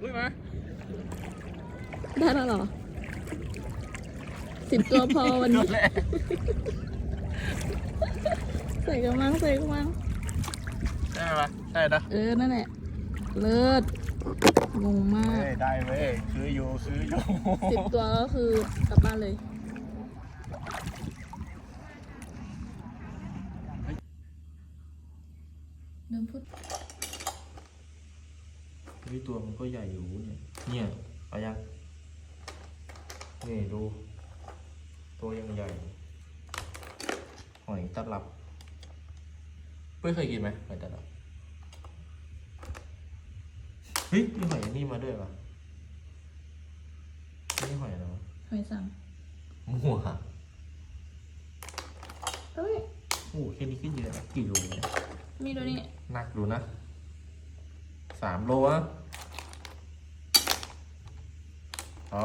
อุ้ยมได้แล้วหรอสิบตัวพอวันนี้ ใส่กระมังใส่กระมัง ได้ไหมใช่นะเออ นั่นแหละ เลิศงงมากได้เว้ยซื้ออยู่ซื้ออยู่สิบตัวก็คือกลับบ้านเลย เดินพุด ฮ้ยตัวมันก็ใหญ่อยู่เนี่ย เนี่ยเอายังนี่ดู ตัวยังใหญ่ หอยตลับ เพื่อนเคยกินไหมหอยตลับ เฮ้ยมีหอยอันนี่มาด้วยปะนี่หอยอะไรวะหอยสังมั่วเฮ้ยโอ้แค่นี้ก็เยอะนะกี่โลเนี่ย มีตัวนี้หนักดูนะสามโลอะ อ๋อ